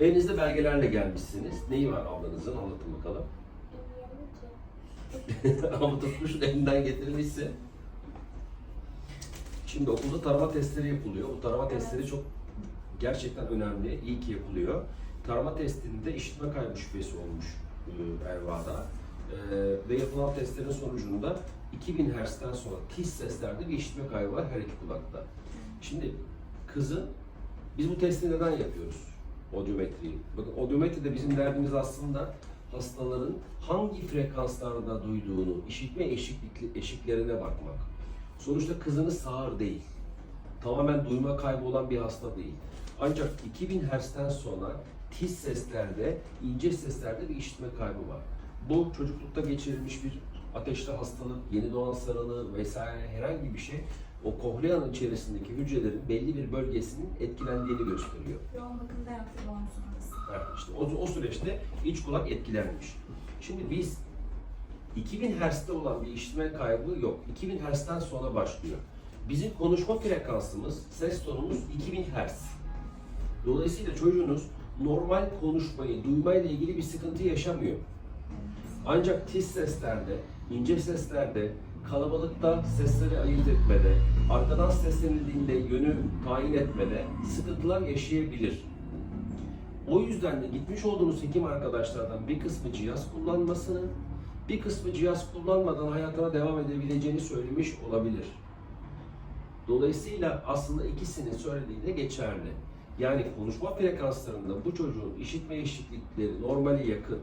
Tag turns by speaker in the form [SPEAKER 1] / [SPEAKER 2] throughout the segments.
[SPEAKER 1] Elinizde belgelerle gelmişsiniz. Neyi var ablanızın? Anlatın bakalım. Ama tutmuşun elinden getirmişse. Şimdi okulda tarama testleri yapılıyor. Bu tarama testleri çok gerçekten önemli. İyi ki yapılıyor. Tarama testinde işitme kaybı şüphesi olmuş e, Erva'da. E, ve yapılan testlerin sonucunda 2000 Hz'den sonra tiz seslerde bir işitme kaybı var her iki kulakta. Şimdi kızın biz bu testi neden yapıyoruz? Odyometriyi. Bakın odyometride bizim derdimiz aslında hastaların hangi frekanslarda duyduğunu, işitme eşiklik, eşiklerine bakmak. Sonuçta kızınız sağır değil. Tamamen duyma kaybı olan bir hasta değil. Ancak 2000 Hz'den sonra tiz seslerde, ince seslerde bir işitme kaybı var. Bu çocuklukta geçirilmiş bir ateşli hastalık, yeni doğan sarılığı vesaire herhangi bir şey o kohleanın içerisindeki hücrelerin belli bir bölgesinin etkilendiğini gösteriyor.
[SPEAKER 2] Yoğun bakımda yaptı doğum sonrası.
[SPEAKER 1] Evet, işte o, o süreçte iç kulak etkilenmiş. Şimdi biz 2000 Hz'de olan bir işitme kaybı yok. 2000 Hz'den sonra başlıyor. Bizim konuşma frekansımız, ses tonumuz 2000 Hz. Dolayısıyla çocuğunuz normal konuşmayı, duymayla ilgili bir sıkıntı yaşamıyor. Ancak tiz seslerde, ince seslerde, kalabalıkta sesleri ayırt etmede, arkadan seslenildiğinde yönü tayin etmede sıkıntılar yaşayabilir. O yüzden de gitmiş olduğunuz hekim arkadaşlardan bir kısmı cihaz kullanmasını, bir kısmı cihaz kullanmadan hayatına devam edebileceğini söylemiş olabilir. Dolayısıyla aslında ikisinin söylediği de geçerli. Yani konuşma frekanslarında bu çocuğun işitme eşitlikleri normale yakın.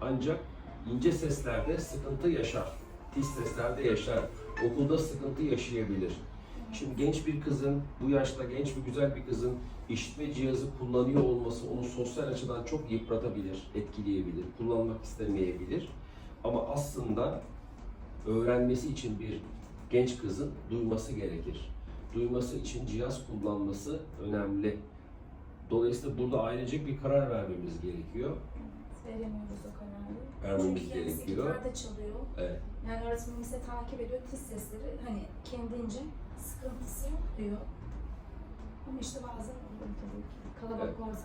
[SPEAKER 1] Ancak ince seslerde sıkıntı yaşar. Tiz seslerde yaşar. Okulda sıkıntı yaşayabilir. Şimdi genç bir kızın, bu yaşta genç ve güzel bir kızın işitme cihazı kullanıyor olması onu sosyal açıdan çok yıpratabilir, etkileyebilir, kullanmak istemeyebilir. Ama aslında öğrenmesi için bir genç kızın duyması gerekir. Duyması için cihaz kullanması önemli. Dolayısıyla burada ailecek bir karar vermemiz gerekiyor.
[SPEAKER 2] Veremiyoruz o kararı.
[SPEAKER 1] Vermemiz
[SPEAKER 2] Çünkü kendisi
[SPEAKER 1] gerekiyor.
[SPEAKER 2] gitarda çalıyor.
[SPEAKER 1] Evet.
[SPEAKER 2] Yani öğretmenim ise takip ediyor tiz sesleri. Hani kendince sıkıntısı yok diyor. Ama işte bazen oluyor tabii ki. Kalabalık ortamda